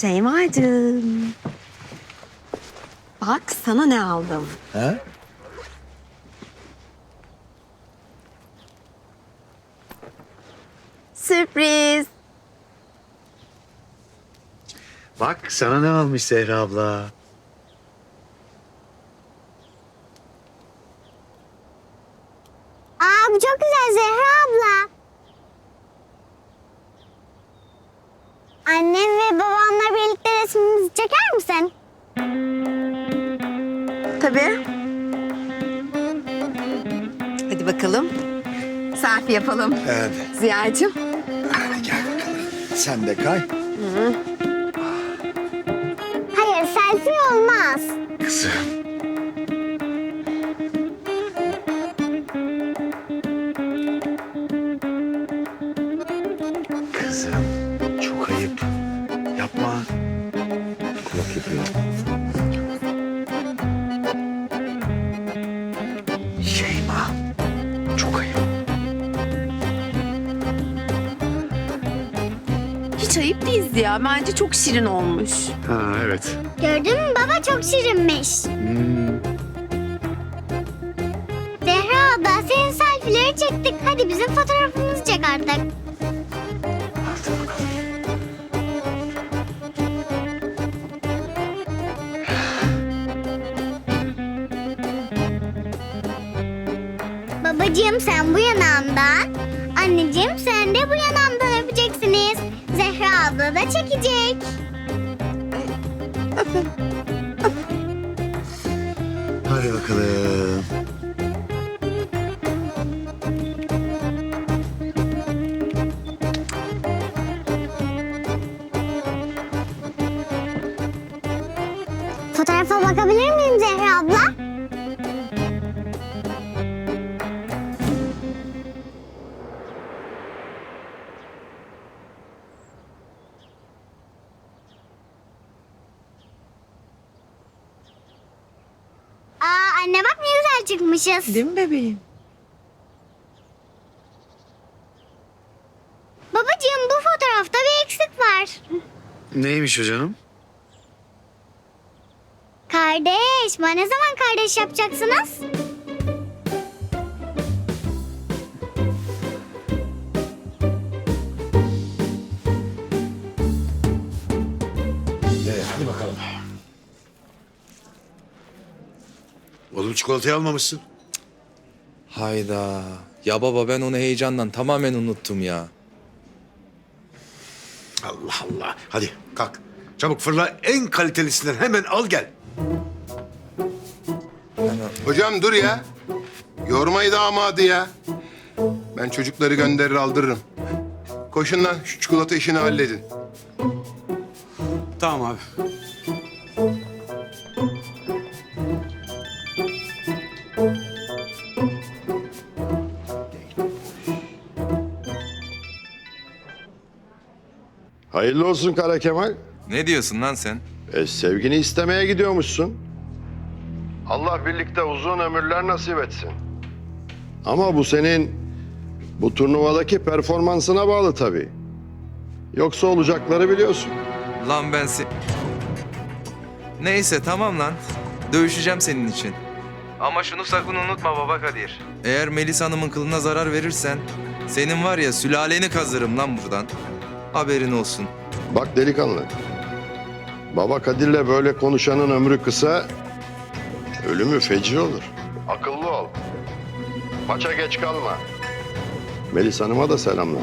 Şeymacığım. Bak sana ne aldım. Ha? Sürpriz. Bak sana ne almış Zehra abla. Aa bu çok güzel Zehra abla. Annem ve babamla birlikte resmimizi çeker misin? Tabii. Hadi bakalım. Selfie yapalım. Hadi. Ziya'cığım. Hadi gel bakalım. Sen de kay. Hayır selfie olmaz. Kızım. Kızım Şeyma. Çok ayıp. Hiç ayıp değil Ziya. Bence çok şirin olmuş. Ha evet. Gördün mü baba çok şirinmiş. Hmm. Zehra abla senin selfie'leri çektik. Hadi bizim fotoğrafımızı Babacığım sen bu yanağımdan, anneciğim sen de bu yanağımdan öpeceksiniz. Zehra abla da çekecek. Hadi bakalım. Fotoğrafa bakabilir miyim Zehra anne bak ne güzel çıkmışız. Değil mi bebeğim? Babacığım bu fotoğrafta bir eksik var. Neymiş o canım? Kardeş, bana ne zaman kardeş yapacaksınız? Oğlum çikolatayı almamışsın. Hayda. Ya baba ben onu heyecandan tamamen unuttum ya. Allah Allah. Hadi kalk. Çabuk fırla en kalitelisinden hemen al gel. Hocam dur ya. Yormayı damadı ya. Ben çocukları gönderir aldırırım. Koşun lan şu çikolata işini halledin. Tamam abi. Hayırlı olsun Kara Kemal. Ne diyorsun lan sen? E, sevgini istemeye gidiyormuşsun. Allah birlikte uzun ömürler nasip etsin. Ama bu senin bu turnuvadaki performansına bağlı tabii. Yoksa olacakları biliyorsun. Lan ben se... Neyse tamam lan. Dövüşeceğim senin için. Ama şunu sakın unutma baba Kadir. Eğer Melis Hanım'ın kılına zarar verirsen... ...senin var ya sülaleni kazırım lan buradan. Haberin olsun. Bak delikanlı. Baba Kadir'le böyle konuşanın ömrü kısa, ölümü feci olur. Akıllı ol. Maça geç kalma. Melis Hanım'a da selamlar.